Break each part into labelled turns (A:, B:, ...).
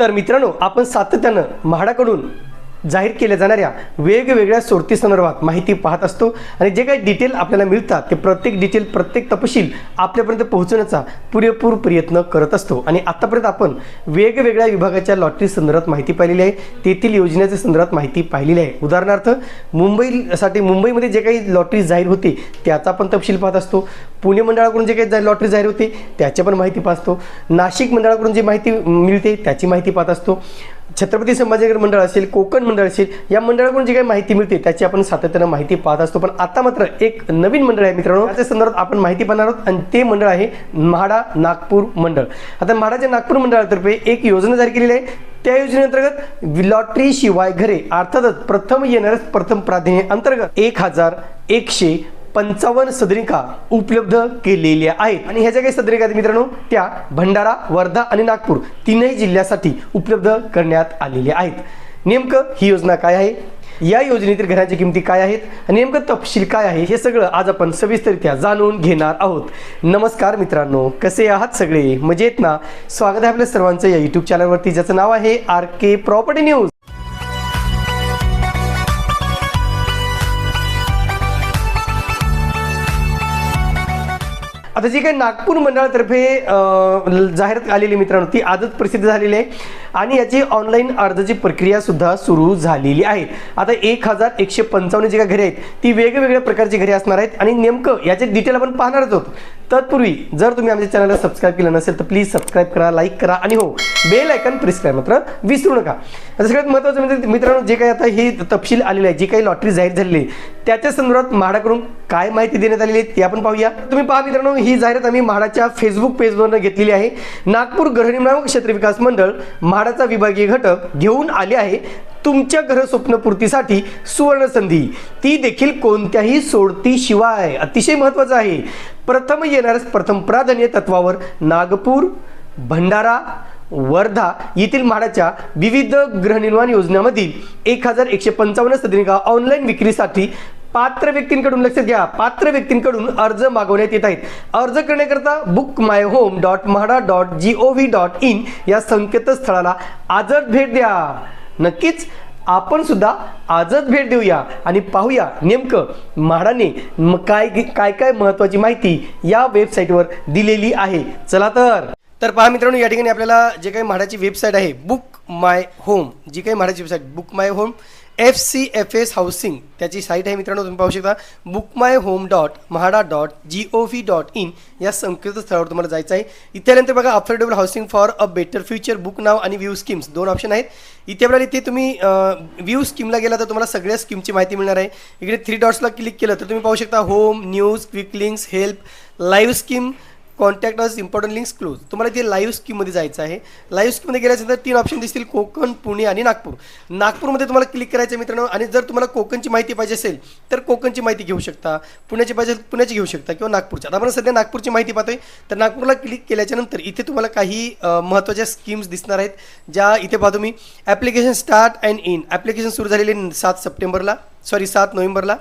A: तर मित्रांनो आपण सातत्यानं म्हाडाकडून जाहीर केल्या जाणाऱ्या वेगवेगळ्या सोडती संदर्भात माहिती पाहत असतो. आणि जे काही डिटेल आपल्याला मिळतात ते प्रत्येक डिटेल प्रत्येक तपशील आपल्यापर्यंत पोहोचवण्याचा पुरेपूर प्रयत्न करत असतो. आणि आत्तापर्यंत आपण वेगवेगळ्या विभागाच्या लॉटरी संदर्भात माहिती पाहिलेली आहे. तेथील योजनेच्या संदर्भात माहिती पाहिलेली आहे. उदाहरणार्थ मुंबईसाठी मुंबईमध्ये जे काही लॉटरी जाहीर होते त्याचा पण तपशील पाहत असतो. पुणे मंडळाकडून जे काही जा- लॉटरी जाहीर होते त्याची पण माहिती पाहतो नाशिक मंडळाकडून जी माहिती मिळते त्याची माहिती पाहत असतो. छत्रपती संभाजीनगर मंडळ असेल कोकण मंडळ असेल या मंडळाकडून जी काही माहिती मिळते त्याची आपण सातत्यानं माहिती पाहत असतो. पण आता मात्र एक नवीन मंडळ आहे मित्रांनो. त्याच्या संदर्भात आपण माहिती पाहणार आहोत आणि ते मंडळ आहे म्हाडा नागपूर मंडळ. आता म्हाडाच्या नागपूर मंडळातर्फे एक योजना जारी केलेली आहे. त्या योजनेअंतर्गत लॉटरी शिवाय घरे अर्थातच प्रथम येणाऱ्या प्रथम प्राधान्य अंतर्गत एक हजार एकशे पंचावन्न सदनिका उपलब्ध केलेल्या आहेत. आणि ह्या ज्या काही सदनिका आहेत मित्रांनो त्या भंडारा वर्धा आणि नागपूर तीनही जिल्ह्यासाठी उपलब्ध करण्यात आलेल्या आहेत. नेमकं ही योजना काय आहे? या योजनेतील घरांच्या किमती काय आहेत? आणि नेमकं तपशील काय आहे? हे सगळं आज आपण सविस्तरित्या जाणून घेणार आहोत. नमस्कार मित्रांनो कसे आहात सगळे? मजेत ना? स्वागत आहे आपल्या सर्वांचं या युट्यूब चॅनलवरती ज्याचं नाव आहे आर के प्रॉपर्टी न्यूज. आता जी काही नागपूर मंडळातर्फे जाहिरात आलेली मित्रांनो ती आजच प्रसिद्ध झालेली आहे. आणि याची ऑनलाईन अर्जाची प्रक्रिया सुद्धा सुरू झालेली आहे. आता एक हजार एकशे पंचावन्न जी काय घरे आहेत ती वेगवेगळ्या प्रकारची घरे असणार आहेत आणि नेमकं याचे डिटेल आपण पाहणारच आहोत. तत्पूर्वी जर तुम्ही आमच्या चॅनलला सबस्क्राईब केलं नसेल तर प्लीज सबस्क्राईब करा लाईक करा आणि हो बेल आयकन प्रेस करा मात्र विसरू नका. आता सगळ्यात महत्त्वाचं म्हणजे मित्रांनो जे काही आता ही तपशील आलेलं आहे जी काही लॉटरी जाहीर झालेली आहे त्याच्या संदर्भात म्हाडाकडून काय माहिती देण्यात आलेली आहे ते आपण पाहूया. तुम्ही पहा मित्रांनो ही जाहिरात आम्ही म्हाडाच्या फेसबुक पेजवरनं घेतलेली आहे. नागपूर गृहनिर्माण क्षेत्र विकास मंडळ म्हाडाचा विभागीय घटक घेऊन आले आहे तुमच्या घर स्वप्नपूर्तीसाठी सुवर्ण संधी ती देखील कोणत्याही सोडती शिवाय अतिशय महत्त्वाचं आहे. प्रथम येणाऱ्या प्रथम प्राधान्य तत्वावर नागपूर भंडारा वर्धा येथील म्हाडाच्या विविध गृहनिर्माण योजनांमधील एक हजार एकशे पंचावन्न सदनिका ऑनलाईन विक्रीसाठी पात्र व्यक्तींकडून लक्षात घ्या पात्र व्यक्तींकडून अर्ज मागवण्यात येत आहेत. अर्ज करण्याकरता book my home dot MHADA dot G O V dot in या संकेतस्थळाला आजच भेट द्या. नक्कीच आपण सुद्धा आजच भेट देऊया आणि पाहूया नेमकं म्हाडाने म- काय काय काय महत्त्वाची माहिती या वेबसाईटवर दिलेली आहे. चला तर. तर पहा मित्रांनो या ठिकाणी आपल्याला जे काही म्हाडाची वेबसाईट आहे बुक माय होम जी काही म्हाडाची website book my home F C F S housing त्याची साईट आहे मित्रांनो तुम्ही पाहू शकता. Book my home dot MHADA dot G O V dot in या संकेतस्थळावर तुम्हाला जायचं आहे. इथे बघा affordable housing for a better future book now आणि व्ह्यू स्कीम्स दोन ऑप्शन आहेत. इथे आपल्याला इथे तुम्ही व्ह्यू स्कीमला गेला तर तुम्हाला सगळ्या स्कीमची माहिती मिळणार आहे. इकडे थ्री डॉट्सला क्लिक केलं तर तुम्ही पाहू शकता home news quick links help live scheme contact us important links close तुम्हाला इथे लाईव्ह स्कीममध्ये जायचं आहे लाईव्ह स्कीममध्ये गेल्यानंतर तीन ऑप्शन दिसतील कोकण पुणे आणि नागपूर. नागपूरमध्ये तुम्हाला क्लिक करायचं मित्रांनो आणि जर तुम्हाला कोकणची माहिती पाहिजे असेल तर कोकणची माहिती घेऊ शकता पुण्याची पाहिजे पुण्याची घेऊ शकता किंवा नागपूरची. आता आपण सध्या नागपूरची माहिती पाहतोय तर नागपूरला क्लिक केल्याच्यानंतर इथे तुम्हाला काही महत्त्वाच्या स्कीम्स दिसणार आहेत ज्या इथे पाहतो मी. Application start and end application सुरू झालेले सात सप्टेंबरला सॉरी सात नोव्हेंबरला.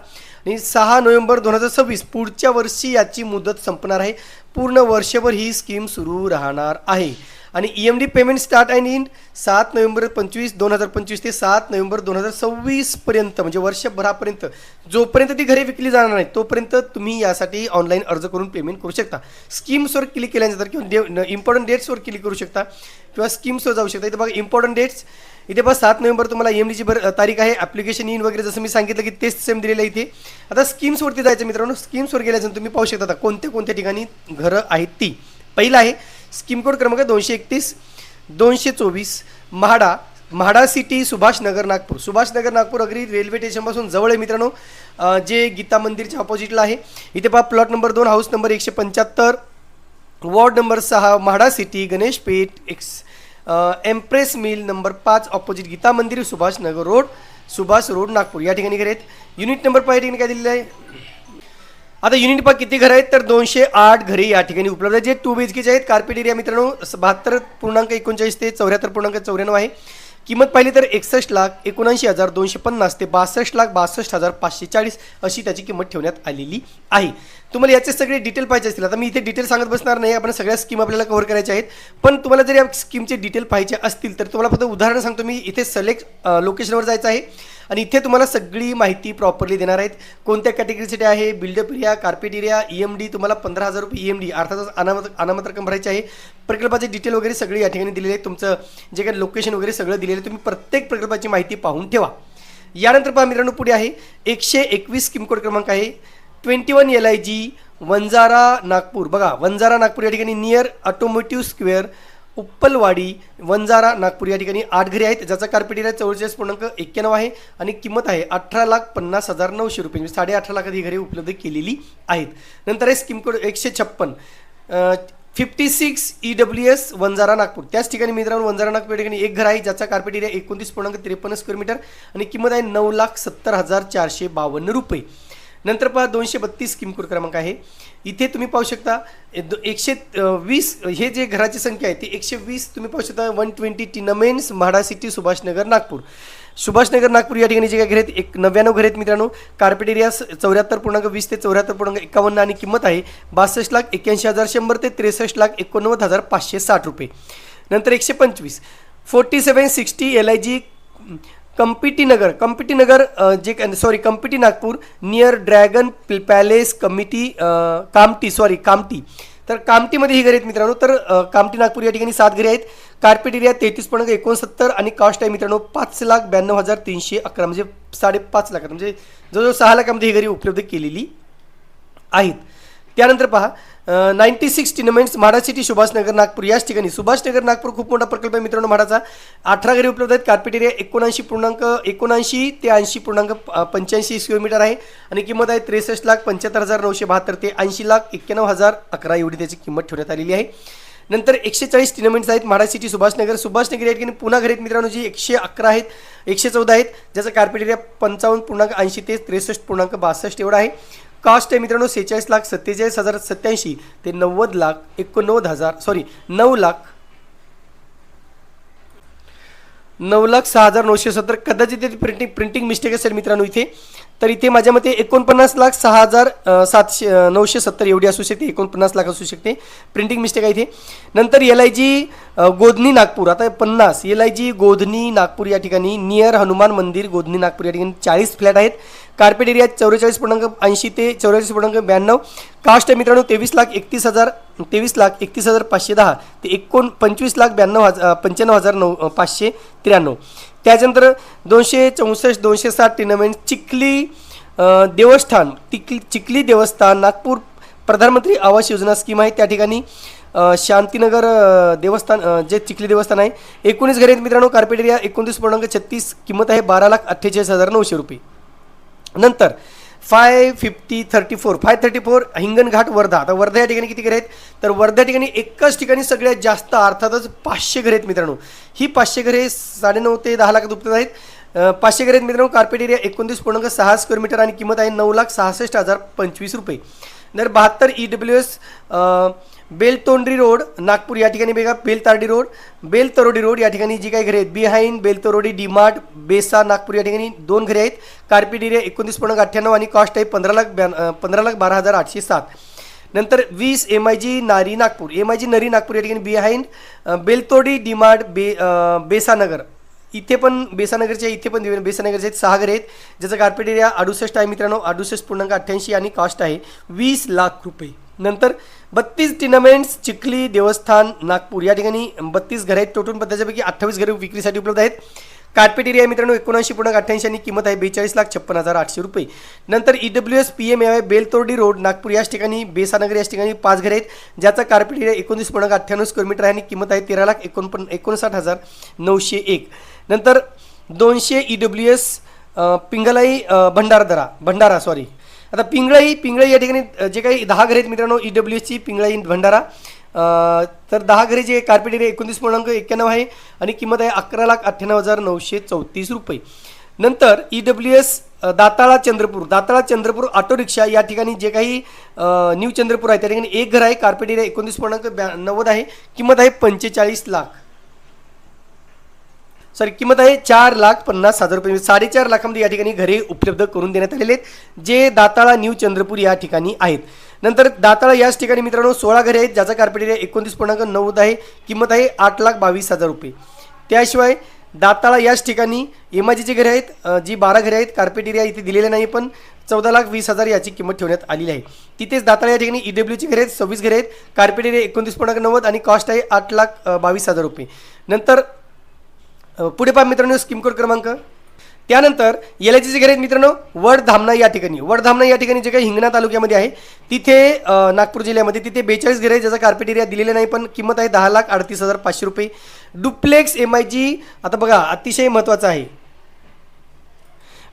A: आणि सहा नोव्हेंबर दोन हजार सव्वीस पुढच्या वर्षी याची मुदत संपणार आहे. पूर्ण वर्षभर ही स्कीम सुरू राहणार आहे. आणि E M D payment start and end सात नोव्हेंबर पंचवीस दोन हजार पंचवीस ते सात नोव्हेंबर दोन हजार सव्वीसपर्यंत म्हणजे वर्षभरापर्यंत जोपर्यंत ती घरे विकली जाणार नाही तोपर्यंत तुम्ही यासाठी ऑनलाईन अर्ज करून पेमेंट करू शकता. स्कीम्सवर क्लिक केल्यानंतर किंवा इम्पॉर्टंट डेट्सवर क्लिक करू शकता. किंवा स्कीम्सवर जाऊ शकता. इथे बघा इम्पॉर्टंट डेट्स इथे बघा सात नोव्हेंबर तुम्हाला एम डीची बर तारीख आहे. ॲप्लिकेशन इन वगैरे जसं मी सांगितलं की तेच सेम दिलेलं आहे इथे. आता स्कीम्सवरती जायचं मित्रांनो स्कीम्सवर गेल्यानंतर तुम्ही पाहू शकता आता कोणत्या कोणत्या ठिकाणी घरं आहेत ती. पहिलं आहे स्कीम कोड क्रमांक दोनशे एकतीस दोनशे चोवीस म्हाडा म्हाडा सिटी सुभाषनगर नागपूर. सुभाषनगर नागपूर अगदी रेल्वे स्टेशनपासून जवळ आहे मित्रांनो. जे गीता मंदिरच्या ऑपोजिटला आहे. इथे पहा प्लॉट नंबर दोन हाऊस नंबर एकशे पंच्याहत्तर वॉर्ड नंबर सहा MHADA city Ganesh Peth ex Empress mill number पाच opposite Gita Mandir Subhashnagar road Subhash road Nagpur. या ठिकाणी घरे आहेत. युनिट नंबर पाच या ठिकाणी काय दिलेलं आहे? आता युनिट पा किती घर आहेत? तर दोनशे आठ घरे या ठिकाणी उपलब्ध आहेत. जे टू बी एच केचे आहेत कार्पेट एरिया मित्रांनो बहात्तर पूर्णांक एकोणचाळीस ते चौऱ्याहत्तर पूर्णांक चौऱ्याण्णव आहे. किंमत पाहिली तर एकसष्ट लाख एकोणऐंशी हजार दोनशे पन्नास ते बासष्ट लाख बासष्ट हजार पाचशे चाळीस अशी त्याची किंमत ठेवण्यात आलेली आहे. तुम्हाला याचे सगळे डिटेल पाहिजे असतील. आता मी इथे डिटेल सांगत बसणार नाही. आपण सगळ्या स्कीम आपल्याला कव्हर करायच्या आहेत. पण तुम्हाला जर या स्कीमचे डिटेल पाहिजे असतील तर तुम्हाला फक्त उदाहरण सांगतो. मी इथे सलेक्ट लोकेशनवर जायचं आहे. आणि इथे तुम्हाला सगळी माहिती प्रॉपरली देणार आहेत. कोणत्या कॅटेगरीसाठी आहे? Built up area carpet area E M D तुम्हाला पंधरा हजार रुपये ई एम डी अर्थातच अनामत अनामत रक्कम भरायची आहे. प्रकल्पाचे डिटेल वगैरे सगळे या ठिकाणी दिलेले आहेत. तुमचं जे काही लोकेशन वगैरे सगळं दिलेलं आहे. तुम्ही प्रत्येक प्रकल्पाची माहिती पाहून ठेवा. यानंतर पहा मित्रांनो पुढे आहे. एकशे एकवीस किमकोड क्रमांक आहे. Twenty one L I G Vanjara Nagpur. बघा वंजारा नागपूर या ठिकाणी near automotive square Uppalwadi Vanjara Nagpur या ठिकाणी आठ घरी आहेत ज्याचा कार्पेट एरिया चौवेचाळीस पूर्णांक एक्क्याण्णव आहे आणि किंमत आहे अठरा लाख पन्नास हजार नऊशे रुपये म्हणजे साडे अठरा लाखात ही घरे उपलब्ध केलेली आहेत. नंतर आहे स्कीम कोड एकशे छप्पन. Fifty six E W S Vanjara Nagpur. त्याच ठिकाणी मित्रांनो वंजारा नागपूर या ठिकाणी एक घर आहे ज्याचा कार्पेट एरिया एकोणतीस पूर्णांक त्रेपन्न स्क्वेअर मीटर आणि किंमत आहे नऊ लाख सत्तर हजार चारशे बावन्न रुपये. नंतर पहा दोनशे बत्तीस स्कीम क्रमांक आहे. इथे तुम्ही पाहू शकता एकशे वीस हे जे घराची संख्या आहे ती एकशे वीस तुम्ही पाहू शकता one twenty tenements MHADA city Subhashnagar Nagpur. Subhashnagar Nagpur या ठिकाणी जे काय घर आहेत एक नव्याण्णव घर आहेत मित्रांनो. कार्पेट एरिया चौऱ्याहत्तर पूर्णांक वीस ते चौऱ्याहत्तर पूर्णांक एकावन्न आणि किंमत आहे बासष्ट लाख एक्क्याऐंशी हजार शंभर ते त्रेसष्ट लाख एकोणनव्वद हजार पाचशे साठ रुपये. नंतर एकशे पंचवीस. Forty seven sixty L I G Kamptinagar Kamptinagar जे sorry Kampti Nagpur near dragon palace committee Kamti sorry Kamti तर कामटीमध्ये ही घरी आहेत मित्रांनो. तर कामटी नागपूर या ठिकाणी सात घरी आहेत. कार्पेट एरिया तेहतीस पॉईंट एकोणसत्तर आणि कॉस्ट आहे मित्रांनो पाच लाख ब्याण्णव हजार तीनशे अकरा म्हणजे साडेपाच लाखात म्हणजे जवळजवळ सहा लाखामध्ये ही घरी उपलब्ध केलेली आहेत. त्यानंतर पहा ninety six tenements MHADA city Subhashnagar Nagpur. याच ठिकाणी सुभाषनगर नागपूर खूप मोठा प्रकल्प आहे मित्रांनो म्हाडाचा. अठरा घरी उपलब्ध आहेत. कार्पेट एरिया एकोणऐंशी पूर्णांक एकोणऐंशी ते ऐंशी पूर्णांक पंच्याऐंशी किलोमीटर आहे. आणि किंमत आहे त्रेसष्ट लाख पंच्याहत्तर हजार नऊशे बहात्तर ते ऐंशी लाख एक्क्याण्णव हजार अकरा एवढी त्याची किंमत ठेवण्यात आलेली आहे. नंतर एकशे चाळीस टिनमेंट्स आहेत म्हाडा सिटी सुभाषनगर. सुभाषनगर या ठिकाणी पुन्हा घरी मित्रांनो जी एकशे अकरा आहेत एकशे चौदा आहेत. ज्याचा कार्पेट एरिया पंचावन्न पूर्णांक ऐंशी ते त्रेसष्ट पूर्णांक बासष्ट एवढा आहे. कास्ट आहे मित्रांनो सेहेचाळीस लाख सत्तेचाळीस हजार सत्याऐंशी ते नव्वद लाख एकोणनव्वद हजार सॉरी नऊ लाख नऊ लाख सहा हजार नऊशे सत्तर. कदाचित ते प्रिंटिंग प्रिंटिंग मिस्टेक असेल मित्रांनो इथे तर इथे माझ्या मते एकोणपन्नास लाख सहा हजार सातशे नऊशे सत्तर एवढी असू शकते एकोणपन्नास लाख असू शकते. प्रिंटिंग मिस्टेक आहे इथे. नंतर L I G Godhni Nagpur आता पन्नास L I G Godhni Nagpur या ठिकाणी नियर हनुमान मंदिर गोधनी नागपूर या ठिकाणी चाळीस फ्लॅट आहेत. कार्पेट एरिया चौवेचाळीस पूर्णांक ऐंशी ते चौवेचाळीस पूर्णांक ब्याण्णव. कास्ट आहे मित्रांनो तेवीस लाख एकतीस हजार तेवीस लाख एकतीस हजार पाचशे दहा. ते एकोण पंचवीस लाख ब्याण्णव हजार पंच्याण्णव हजार नऊ पाचशे त्र्याण्णव. त्याच्यानंतर दोनशे चौसष्ट दोनशे साठ टुर्नामेंट चिखली देवस्थान तिकली चिखली देवस्थान नागपूर प्रधानमंत्री आवास योजना स्कीम आहे. त्या ठिकाणी शांतीनगर देवस्थान जे चिखली देवस्थान आहे एकोणीस घरे मित्रांनो. कार्पेट एरिया एकोणतीस पूर्णांक छत्तीस किंमत आहे बारा लाख अठ्ठेचाळीस हजार नऊशे रुपये. नंतर five fifty thirty four five thirty four Hinganghat Wardha. आता वर्धा या ठिकाणी किती घरे आहेत? तर वर्धा या ठिकाणी एकाच ठिकाणी सगळ्यात जास्त अर्थातच पाचशे घरे आहेत मित्रांनो. ही पाचशे घरे साडेनऊ ते दहा लाखात उपलब्ध आहेत. पाचशे घरे आहेत मित्रांनो कार्पेट एरिया एकोणतीस पूर्णांक सहा स्क्वेअर मीटर आणि किंमत आहे नऊ लाख सहासष्ट हजार पंचवीस रुपये. नंतर बहात्तर E W S Beltondri road Nagpur या ठिकाणी बघा बेलतारडी रोड बेलतरोडी रोड या ठिकाणी जी काही घरे आहेत बिहाईन बेलतरोडी डीमार्ट बेसा नागपूर या ठिकाणी दोन घरे आहेत. कार्पेट एरिया एकोणतीस पूर्णांक अठ्ठ्याण्णव आणि कॉस्ट आहे पंधरा लाख ब्यान पंधरा लाख बारा हजार आठशे सात. नंतर वीस एम आय जी नारी नागपूर. एम आय जी नरी नागपूर या ठिकाणी बिहाईन बेलतोडी डीमार्ट बे बेसानगर. इथे पण बेसानगरच्या इथे पण बेसानगरचे आहेत सहा घरे आहेत. ज्याचा कार्पेट एरिया अडुसष्ट आहे मित्रांनो. अडुसष्ट पूर्णांक अठ्ठ्याऐंशी आणि कॉस्ट आहे वीस लाख रुपये. नंतर बत्तीस टिनामेंट्स चिखली देवस्थान नागपूर. या ठिकाणी बत्तीस घरे आहेत. टोटल त्याच्यापैकी अठ्ठावीस घरे विक्रीसाठी उपलब्ध आहेत. कार्पेट एरिया मित्रांनो एकोणऐंशी पूर्णांक अठ्ठ्याऐंशी आणि किंमत आहे बेचाळीस लाख छप्पन हजार आठशे रुपये. नंतर E W S P M A Beltordi road Nagpur. याच ठिकाणी बेसानगर याच ठिकाणी पाच घरे आहेत. ज्याचा कार्पेट एरिया एकोणतीस पूर्णांक अठ्ठ्याण्णव स्क्वेअर मीटर आहे आणि किंमत आहे तेरा लाख एकोणपन्न एकोणसाठ हजार नऊशे एक. नंतर दोनशे E W S Pinglai Bhandardara. Bhandara sorry आता पिंगळई पिंगळई या ठिकाणी जे काही दहा घरे आहेत मित्रांनो ई डब्ल्यू एसची पिंगळई भंडारा तर दहा घरे जे कार्पेट एरिया एकोणतीस पूर्णांक एक्क्याण्णव आहे आणि किंमत आहे अकरा लाख अठ्ठ्याण्णव हजार नऊशे चौतीस रुपये. नंतर E W S Datala Chandrapur Datala Chandrapur auto rickshaw या ठिकाणी जे काही न्यू चंद्रपूर आहे त्या ठिकाणी एक घर आहे कार्पेट एरिया एकोणतीस पूर्णांक ब्या नव्वद आहे किंमत आहे पंचेचाळीस लाख. सॉरी किंमत आहे चार लाख पन्नास हजार रुपये. म्हणजे साडेचार लाखामध्ये या ठिकाणी घरे उपलब्ध करून देण्यात आलेले आहेत जे दाताळा न्यू चंद्रपूर या ठिकाणी आहेत. नंतर दाताळा याच ठिकाणी मित्रांनो सोळा घरे आहेत ज्याचा कार्पेट एरिया एकोणतीस पूर्णांक नव्वद आहे. किंमत आहे आठ लाख बावीस हजार रुपये. त्याशिवाय दाताळा याच ठिकाणी एमाजीचे घरे आहेत जी बारा घरे आहेत कार्पेट एरिया इथे दिलेले नाही पण चौदा लाख वीस हजार याची किंमत ठेवण्यात आलेली आहे. तिथेच दाताळा या ठिकाणी ईडब्ल्यूची घरे आहेत सव्वीस घरे आहेत कार्पेट एरिया एकोणतीस पूर्णांक नव्वद आणि कॉस्ट आहे आठ लाख बावीस हजार रुपये. नंतर पुढे पहा मित्रांनो स्कीम कोड क्रमांक. त्यानंतर एल आय घरे आहेत मित्रांनो वडधामणा या ठिकाणी. वडधामणा या ठिकाणी जे काही हिंगणा तालुक्यामध्ये आहे तिथे नागपूर जिल्ह्यामध्ये तिथे बेचाळीस घरे आहेत ज्याचा कार्पेट एरिया दिलेला नाही पण किंमत आहे दहा लाख अडतीस हजार पाचशे रुपये. डुप्लेक्स एम आय जी आता बघा अतिशय महत्त्वाचं आहे.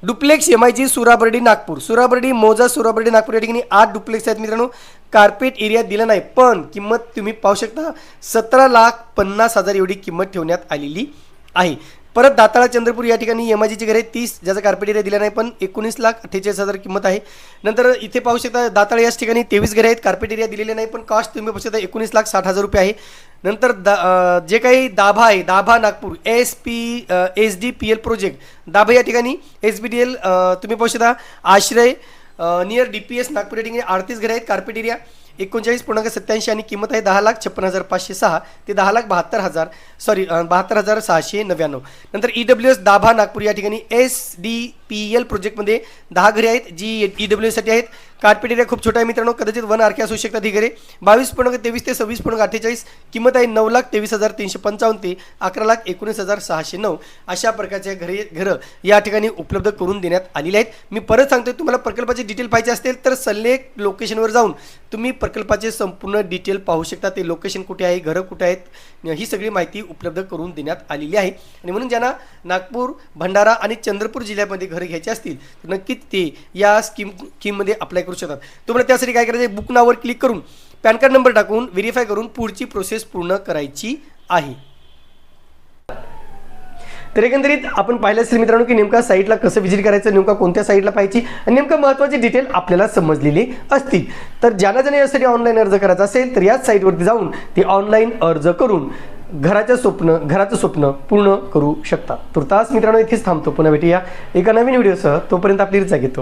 A: Duplex M I G Surabardi Nagpur. Surabardi मोजा सुराबर्डी नागपूर या ठिकाणी आठ डुप्लेक्स आहेत मित्रांनो. कार्पेट एरिया दिला नाही पण किंमत तुम्ही पाहू शकता सतरा लाख पन्नास हजार एवढी किंमत ठेवण्यात आलेली आहे. परत दाताळा चंद्रपूर या ठिकाणी एम आय घरे तीस ज्याचा कार्पेट एरिया दिला नाही पण एकोणीस लाख अठ्ठेचाळीस हजार किंमत आहे. नंतर इथे पाहू शकता दाताळा याच ठिकाणी तेवीस घरे आहेत कार्पेट एरिया दिलेले नाही पण कॉस्ट तुम्ही पाहू शकता एकोणीस लाख साठ हजार रुपये आहे. नंतर दा जे काही दाभा आहे Dabha Nagpur S P S D P L project Dabha या ठिकाणी एस बी डी एल तुम्ही पाहू शकता Ashray near D P S Nagpur या ठिकाणी अडतीस घरे आहेत कार्पेट एरिया एकोणचाळीस पूर्णांक सत्याऐंशी आणि किंमत आहे दहा लाख छप्पन हजार पाचशे सहा. ते दहा लाख बहात्तर हजार सॉरी बहात्तर हजार सहाशे नव्याण्णव. नंतर E W S Dabha Nagpur या ठिकाणी एस डी पी एल प्रोजेक्टमध्ये दहा घरे आहेत जी ई डब्ल्यू एससाठी आहेत. कार्पेट एरिया खूप छोटा आहे मित्रांनो कदाचित वन आरके असू शकतात ही घरे. बावीस पूर्णांक तेवीस ते सव्वीस पूर्णांक अठ्ठेचाळीस किंमत आहे नऊ लाख तेवीस हजार तीनशे पंचावन्न ते अकरा लाख एकोणीस हजार सहाशे नऊ. अशा प्रकारच्या घरे घरं या ठिकाणी उपलब्ध करून देण्यात आलेली आहेत. मी परत सांगतोय तुम्हाला प्रकल्पाचे डिटेल पाहिजे असतील तर सल्लेख लोकेशनवर जाऊन तुम्ही प्रकल्पाचे संपूर्ण डिटेल पाहू शकता. ते लोकेशन कुठे आहे घरं कुठे आहेत ही सगळी माहिती उपलब्ध करून देण्यात आलेली आहे. आणि म्हणून ज्यांना नागपूर भंडारा आणि चंद्रपूर जिल्ह्यामध्ये घरं घ्यायचे असतील तर नक्कीच ते या स्कीम स्कीममध्ये अप्लाय करू शकतात. तुम्हाला त्यासाठी काय करायचं बुक नावर क्लिक करून पॅन कार्ड नंबर टाकून व्हेरीफाय करून पुढची प्रोसेस पूर्ण करायची आहे. तर एकंदरीत आपण पाहिलं असेल मित्रांनो की नेमका साईटला कसं व्हिजिट करायचं नेमका कोणत्या साईटला पाहायची आणि नेमकं महत्त्वाची डिटेल आपल्याला समजलेली असतील. तर ज्यांना ज्यांना यासाठी ऑनलाईन अर्ज करायचा असेल तर याच साईटवरती जाऊन ते ऑनलाईन अर्ज करून घराचं स्वप्न घराचं स्वप्न पूर्ण करू शकता. तुर्तास मित्रांनो इथेच थांबतो. पुन्हा भेटूया एका नवीन व्हिडिओसह तोपर्यंत आपली रिचा घेतो.